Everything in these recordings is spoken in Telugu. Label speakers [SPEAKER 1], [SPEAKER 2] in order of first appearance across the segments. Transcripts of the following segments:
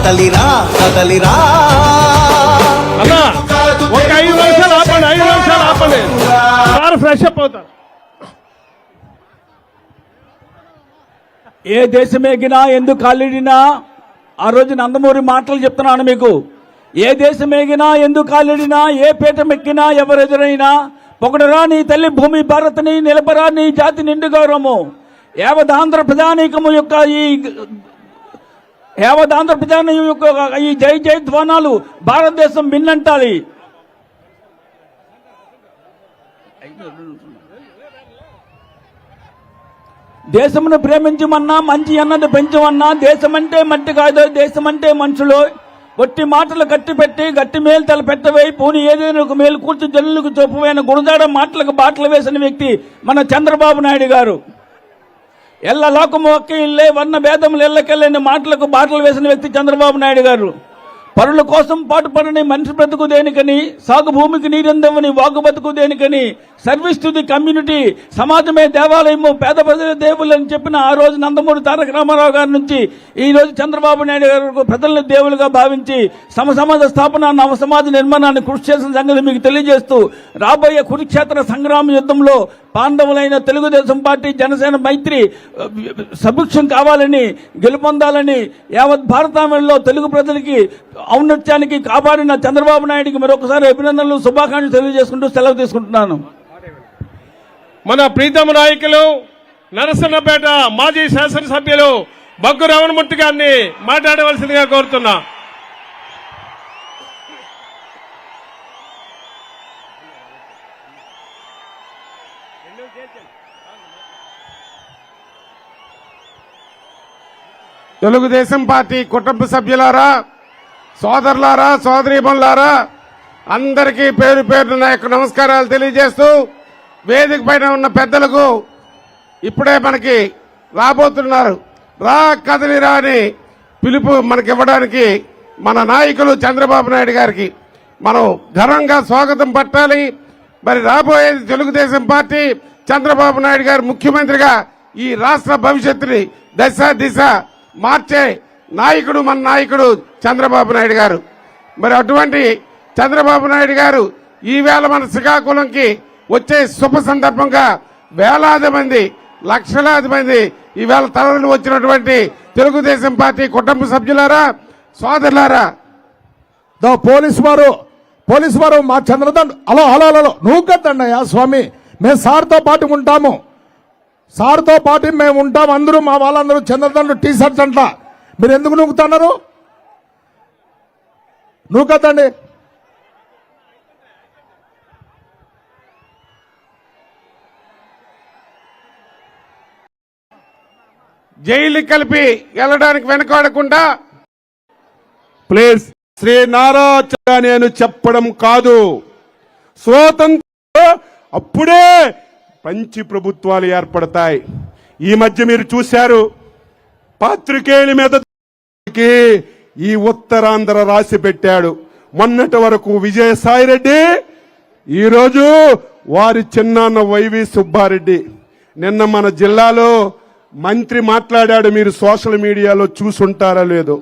[SPEAKER 1] కదలిరా కదలిరా
[SPEAKER 2] ఒక ఐదు నిమిషాలు ఆపండి ఐదు నిమిషాలు ఆపండి. సార్ ఫ్రెష్ అప్ అవుతారు.
[SPEAKER 3] ఏ దేశమేగినా ఎందుకు కాలిడినా ఆ రోజు నందమూరి మాటలు చెప్తున్నాను మీకు. ఏ దేశమేగినా ఎందుకు కాలిడినా ఏ పీఠమెక్కినా ఎవరెదురైనా పొగడరా నీ తల్లి భూమి భారత్ని నిలపరా నీ జాతి నిండు గౌరవము. యావదాంధ్ర ప్రధానికము యొక్క ఈ యావత్ ప్రజాని యొక్క ఈ జై జై ధ్వానాలు భారతదేశం మిన్నంటాలి. దేశమును ప్రేమించమన్నా మంచి అన్నది పెంచమన్నా దేశమంటే మట్టి కాదు దేశమంటే మనుషులు. ఒట్టి మాటలు కట్టి పెట్టి గట్టి మేలు తల పెట్టవై పోని ఏదైనా ఒక మేలు కూర్చు జనులకు చొప్పువైన గుణదాడ మాటలకు బాటలు వేసిన వ్యక్తి మన చంద్రబాబు నాయుడు గారు. ఎల్ల లోకము ఒక్క ఇల్లే వర్ణ భేదములు ఎల్లకెళ్ళని మాటలకు బాటలు వేసిన వ్యక్తి చంద్రబాబు నాయుడు గారు. పరుల కోసం పాటుపడని మనిషి బ్రతుకు దేనికని సాగు భూమికి నీరందవని వాగు బతుకు దేనికని సర్వీస్ టు ది కమ్యూనిటీ సమాజమే దేవాలయము పేద ప్రజల దేవుళ్ళు అని చెప్పిన ఆ రోజు నందమూరి తారక రామారావు గారి నుంచి ఈ రోజు చంద్రబాబు నాయుడు గారు ప్రజలను దేవులుగా భావించి సమ సమాజ స్థాపన నవ సమాజ నిర్మాణాన్ని కృషి చేసిన సంగతి మీకు తెలియజేస్తూ రాబోయే కురుక్షేత్ర సంగ్రామ యుద్ధంలో పాండవులైన తెలుగుదేశం పార్టీ జనసేన మైత్రి సభిక్షం కావాలని గెలుపొందాలని యావత్ భారతావనిలో తెలుగు ప్రజలకి ఔన్నత్యానికి కాపాడిన చంద్రబాబు నాయుడికి మరొకసారి అభినందనలు శుభాకాంక్షలు తెలియజేసుకుంటూ సెలవు తీసుకుంటున్నాను.
[SPEAKER 2] మన ప్రీతమ నాయకులు నరసన్నపేట మాజీ శాసనసభ్యులు బగ్గు రమణమూర్తి గారిని మాట్లాడవలసిందిగా కోరుతున్నా.
[SPEAKER 4] తెలుగుదేశం పార్టీ కుటుంబ సభ్యులారా సోదరులారా సోదరీమణులారా అందరికీ పేరు పేరున నా యొక్క నమస్కారాలు తెలియజేస్తూ వేదిక పైన ఉన్న పెద్దలకు ఇప్పుడే మనకి రాబోతున్నారు. రా కదలిరా అని పిలుపు మనకి ఇవ్వడానికి మన నాయకులు చంద్రబాబు నాయుడు గారికి మనం ఘనంగా స్వాగతం పట్టాలి. మరి రాబోయేది తెలుగుదేశం పార్టీ చంద్రబాబు నాయుడు గారు ముఖ్యమంత్రిగా ఈ రాష్ట్ర భవిష్యత్తుని దశ దిశ మార్చే నాయకుడు మన నాయకుడు చంద్రబాబు నాయుడు గారు. మరి అటువంటి చంద్రబాబు నాయుడు గారు ఈవేళ మన శ్రీకాకుళంకి వచ్చే శుభ సందర్భంగా వేలాది మంది లక్షలాది మంది ఈవేళ తరలి వచ్చినటువంటి తెలుగుదేశం పార్టీ కుటుంబ సభ్యులారా సోదరులారా.
[SPEAKER 5] దా పోలీస్ వారు పోలీస్ వారు మా చంద్రదండ్ హలో హలో హలో నువ్వు కదండయ్యా స్వామి. మేము సార్తో పాటు ఉంటాము. సార్తో పాటు మేము ఉంటాం. అందరూ మా వాళ్ళందరూ చంద్రదండ్రు టీ షర్ట్స్ అంట. మీరు ఎందుకు నూకుతున్నారు? నువ్వు కదండి
[SPEAKER 4] జైలు కలిపి వెళ్ళడానికి వెనకాడకుండా
[SPEAKER 6] ప్లీజ్. శ్రీ నారాచగా నేను చెప్పడం కాదు. స్వాతంత్ర అప్పుడే పంచి ప్రభుత్వాలు ఏర్పడతాయి. ఈ మధ్య మీరు చూశారు పాత్రికేయుల మీద ఈ ఉత్తరాంధ్ర రాసి పెట్టాడు. మొన్నటి వరకు విజయసాయిరెడ్డి ఈరోజు వారి చిన్నాన్న వైవి సుబ్బారెడ్డి. నిన్న మన జిల్లాలో మంత్రి మాట్లాడాడు మీరు సోషల్ మీడియాలో చూసుంటారా లేదో.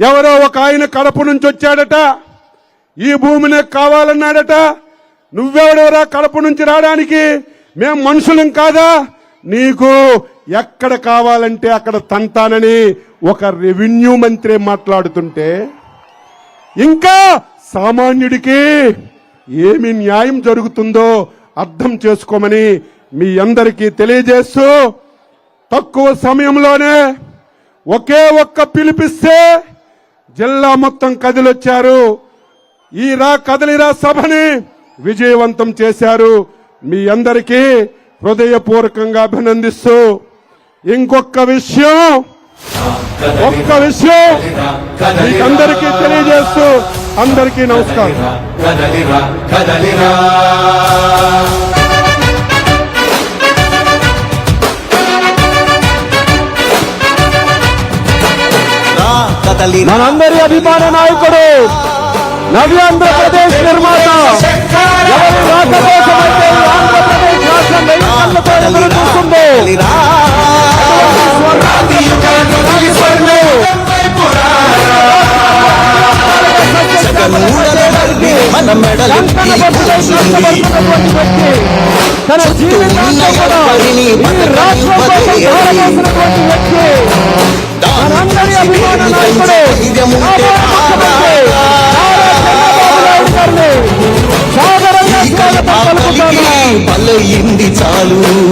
[SPEAKER 6] ఎవరో ఒక ఆయన కడప నుంచి వచ్చాడట ఈ భూమిని కావాలన్నాడట. నువ్వెవడెవరా కడప నుంచి రావడానికి? మేం మనుషులం కాదా? నీకు ఎక్కడ కావాలంటే అక్కడ తంతానని ఒక రెవెన్యూ మంత్రి మాట్లాడుతుంటే ఇంకా సామాన్యుడికి ఏమి న్యాయం జరుగుతుందో అర్థం చేసుకోమని మీ అందరికీ తెలియజేస్తూ తక్కువ సమయంలోనే ఒకే ఒక్క పిలిపిస్తే జిల్లా మొత్తం కదిలొచ్చారు. ఈ రా కదలిరా సభని విజయవంతం చేశారు మీ అందరికీ హృదయపూర్వకంగా అభినందిస్తూ ఇంకొక విషయం ఒక్క విషయం మీకందరికీ తెలియజేస్తూ అందరికీ నమస్కారం.
[SPEAKER 5] మనందరి అభిమాన నాయకుడు నవ్యాంధ్రప్రదేశ్ నిర్మాత ఎవరి రాకపోతే
[SPEAKER 1] మన మెడలు
[SPEAKER 3] తన
[SPEAKER 1] జీవితంలో పాలు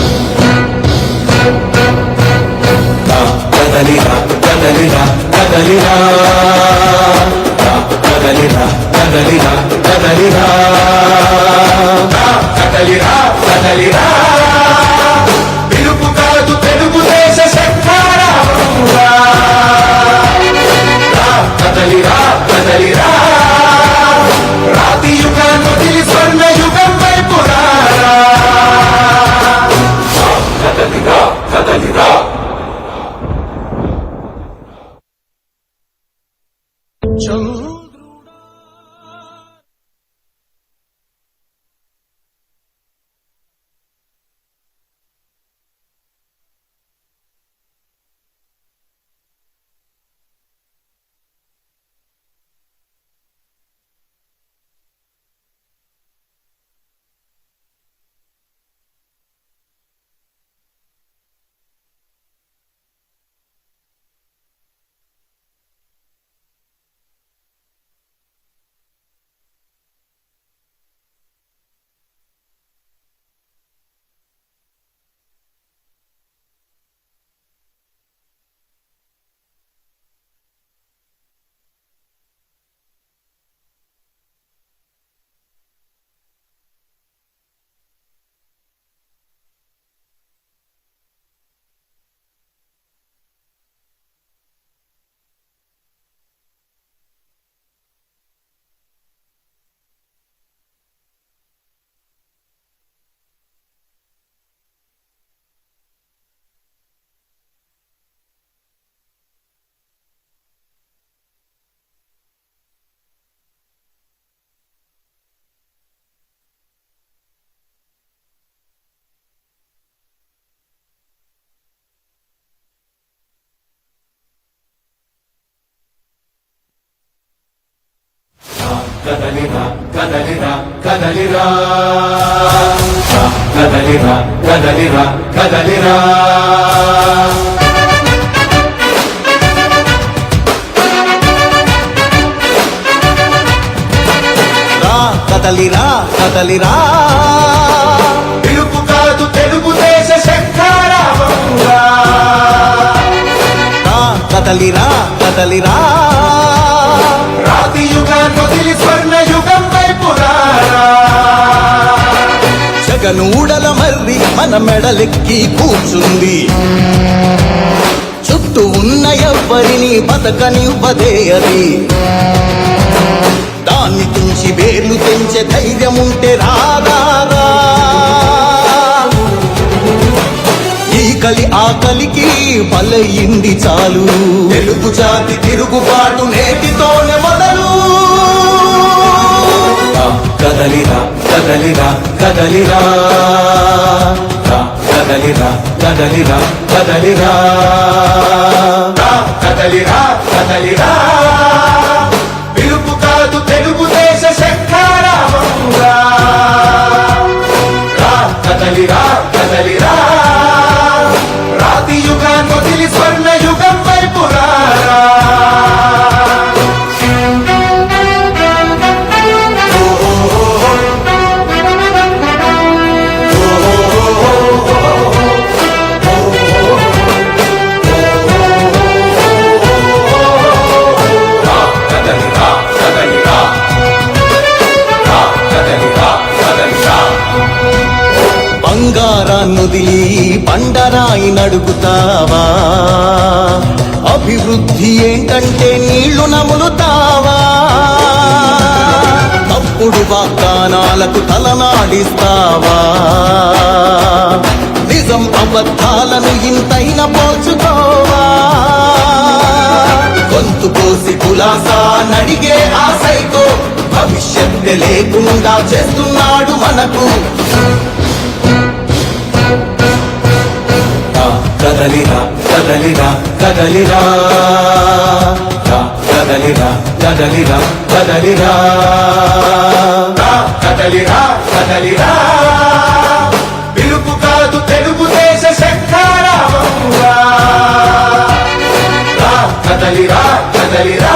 [SPEAKER 1] కదలిరా కదలిరా కదలిరా. కదలిరా కదలిరా కదలిరా. కదలిరా కదలిరా. పిలుపు కాదు తెలుగుదేశ శంఖారావంగా. కదలిరా కదలిరా. రాతి యుగాన్ని వదిలి స్వర్ణ యుగం వైపు రారా. కదలిరా కదలిరా. కదలిరా కదలిరా కదలిరా. కదలిరా కదలిరా కదలిరా.
[SPEAKER 7] రా కదలిరా కదలిరా.
[SPEAKER 1] పిలుపు కాదు తెలుగుదేశ శంఖారావంగా
[SPEAKER 7] రా కదలిరా కదలిరా.
[SPEAKER 1] రాతి యుగాన్ని వదిలి స్వర్ణ యుగం వైపు
[SPEAKER 7] జగనూడల మర్రి మన మెడలెక్కి కూర్చుంది. చుట్టూ ఉన్న ఎవ్వరిని బతకనివ్వదే అది. దాన్ని తుంచి వేర్లు తెంచే ధైర్యం ఉంటే రాదారా ఈ కలి ఆకలికి బలయింది చాలు. తెలుగు జాతి తిరుగుబాటునే
[SPEAKER 1] కదలిరా కదలిరా. కదలిరా కదలిరా కదలిరా. కదలిరా కదలిరా. పిలుపు కాదు తెలుగుదేశ శంఖారామంగా కదలిరా కదలిరా. రాతి యుగాన్ని వదిలి స్వర్ణ
[SPEAKER 7] తప్పుడు వాగ్దానాలకు తలనాడిస్తావా? నిజం అబద్ధాలను ఇంతైన పోల్చుకోవా? గొంతు కోసి కులాసా నడిగే ఆశైతో భవిష్యత్తు లేకుండా చేస్తున్నాడు మనకు.
[SPEAKER 1] కదలిరా కదలిరా కదలిరా. కదలిరా కదలిరా కదలిరా. కదలిరా కదలిరా. పిలుపు కాదు తెలుగుదేశ శంఖారావంగా కదలిరా కదలిరా.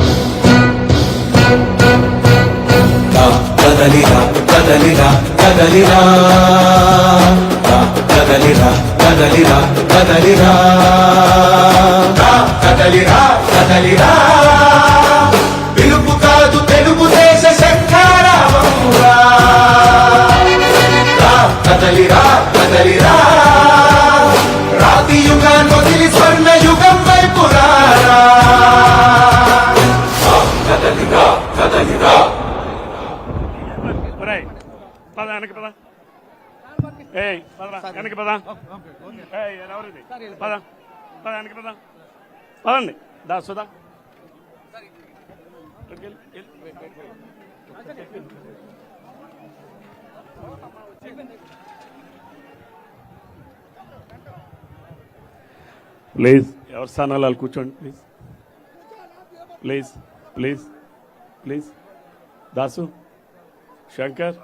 [SPEAKER 1] రా కదలిరా కదలిరా కదలిరా. రా కదలిరా కదలిరా కదలిరా. రా కదలిరా కదలిరా. పిలుపు కాదు తెలుగుదేశ శంఖారామమురా రా కదలిరా కదలిరా. రాతి యుగాన్ని వదిలి స్వర్ణ యుగం వైపురా కదలిరా కదలిరా.
[SPEAKER 2] వెనక్కి పద. ఎవరిది? పద. పద వెనక్కి పద. పదండి. దా సుధా. ప్లీజ్ ఎవరి స్థానాలు వాళ్ళు కూర్చోండి please. Please please please. Dasu Shankar.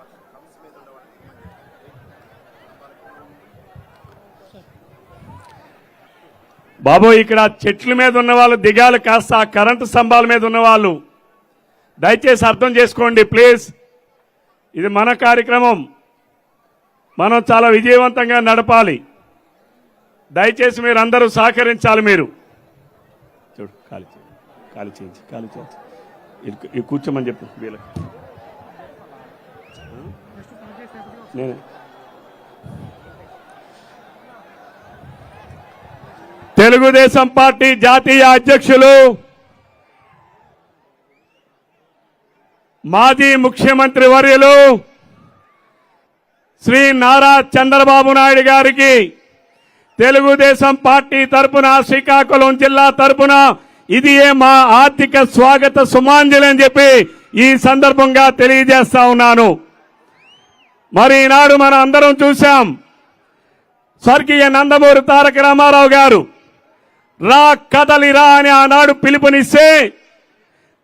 [SPEAKER 2] బాబో ఇక్కడ చెట్ల మీద ఉన్న వాళ్ళు దిగాలి కాస్త ఆ కరెంటు స్తంభాల మీద ఉన్నవాళ్ళు. దయచేసి అర్థం చేసుకోండి ప్లీజ్. ఇది మన కార్యక్రమం. మనం చాలా విజయవంతంగా నడపాలి. దయచేసి మీరు అందరూ సహకరించాలి మీరు. చూడు ఖాళీ ఖాళీ చేయించి ఖాళీ చేయించి కూర్చోమని చెప్పు వీళ్ళకి. నేను. తెలుగుదేశం పార్టీ జాతీయ అధ్యక్షులు మాజీ ముఖ్యమంత్రి వర్యులు శ్రీ నారా చంద్రబాబు నాయుడు గారికి తెలుగుదేశం పార్టీ తరపున శ్రీకాకుళం జిల్లా తరపున ఇది మా ఆర్థిక స్వాగత సుమాంజలి అని చెప్పి ఈ సందర్భంగా తెలియజేస్తా ఉన్నాను. మరి ఈనాడు మనం అందరం చూశాం స్వర్గీయ నందమూరి తారక రామారావు గారు రా కదలిరా అని ఆనాడు పిలుపునిస్తే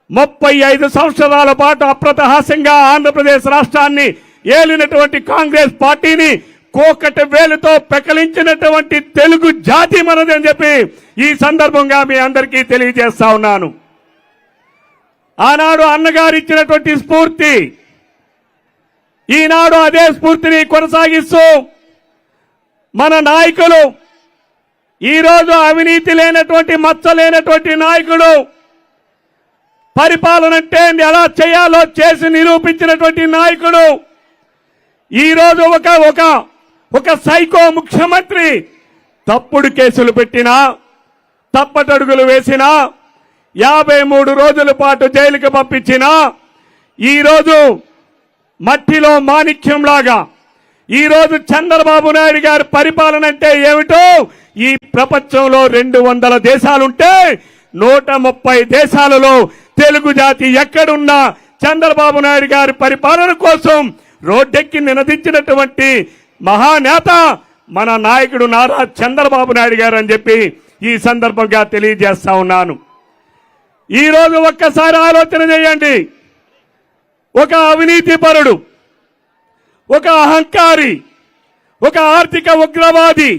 [SPEAKER 2] ముప్పై ఐదు సంవత్సరాల పాటు అప్రతహాస్యంగా ఆంధ్రప్రదేశ్ రాష్ట్రాన్ని ఏలినటువంటి కాంగ్రెస్ పార్టీని కోకటి వేలుతో పెకలించినటువంటి తెలుగు జాతి మనదని చెప్పి ఈ సందర్భంగా మీ అందరికీ తెలియజేస్తా ఉన్నాను. ఆనాడు అన్నగారు ఇచ్చినటువంటి స్ఫూర్తి ఈనాడు అదే స్ఫూర్తిని కొనసాగిస్తూ మన నాయకులు ఈరోజు అవినీతి లేనటువంటి మచ్చ లేనటువంటి నాయకుడు పరిపాలన అంటే ఎలా చేయాలో చేసి నిరూపించినటువంటి నాయకుడు. ఈరోజు ఒక ఒక ఒక సైకో ముఖ్యమంత్రి తప్పుడు కేసులు పెట్టినా తప్పటడుగులు వేసినా యాభై మూడు రోజుల పాటు జైలుకి పంపించినా ఈరోజు మట్టిలో మాణిక్యంలాగా ఈరోజు చంద్రబాబు నాయుడు గారి పరిపాలన అంటే ఏమిటో ఈ ప్రపంచంలో రెండు వందల దేశాలుంటే నూట ముప్పై దేశాలలో తెలుగు జాతి ఎక్కడున్నా చంద్రబాబు నాయుడు గారి పరిపాలన కోసం రోడ్డెక్కి నినదించినటువంటి మహానేత మన నాయకుడు నారా చంద్రబాబు నాయుడు గారు అని చెప్పి ఈ సందర్భంగా తెలియజేస్తా ఉన్నాను. ఈ రోజు ఒక్కసారి ఆలోచన చేయండి. ఒక అవినీతి పరుడు ఒక అహంకారి ఒక ఆర్థిక ఉగ్రవాది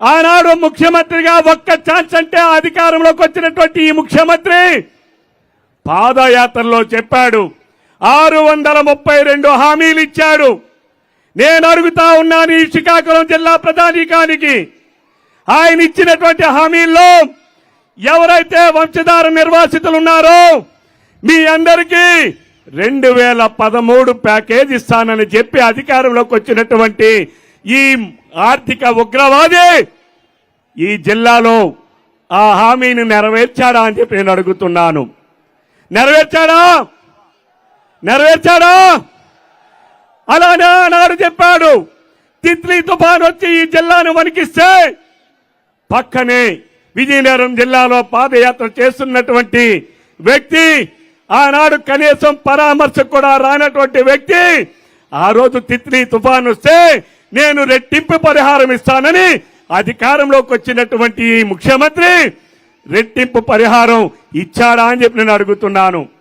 [SPEAKER 2] ఆనాడు ముఖ్యమంత్రిగా ఒక్క ఛాన్స్ అంటే అధికారంలోకి వచ్చినటువంటి ఈ ముఖ్యమంత్రి పాదయాత్రలో చెప్పాడు. ఆరు వందల ముప్పై రెండు హామీలు ఇచ్చాడు. నేను అడుగుతా ఉన్నాను ఈ శ్రీకాకుళం జిల్లా ప్రధానికానికి ఆయన ఇచ్చినటువంటి హామీల్లో ఎవరైతే వంశధార నిర్వాసితులు ఉన్నారో మీ అందరికీ రెండు వేల పదమూడు ప్యాకేజ్ ఇస్తానని చెప్పి అధికారంలోకి వచ్చినటువంటి ఈ ఆర్థిక ఉగ్రవాది ఈ జిల్లాలో ఆ హామీని నెరవేర్చాడా అని చెప్పి నేను అడుగుతున్నాను. నెరవేర్చాడా? నెరవేర్చాడా? అలానే ఆనాడు చెప్పాడు తిత్లీ తుఫాన్ వచ్చి ఈ జిల్లాను వణికిస్తే పక్కనే విజయనగరం జిల్లాలో పాదయాత్ర చేస్తున్నటువంటి వ్యక్తి ఆనాడు కనీసం పరామర్శ కూడా రానటువంటి వ్యక్తి ఆ రోజు తిత్లీ తుఫాన్ వస్తే నేను రెట్టింపు పరిహారం ఇస్తానని అధికారంలోకి వచ్చినటువంటి ముఖ్యమంత్రి రెట్టింపు పరిహారం ఇచ్చాడా అని చెప్పి నేను అడుగుతున్నాను.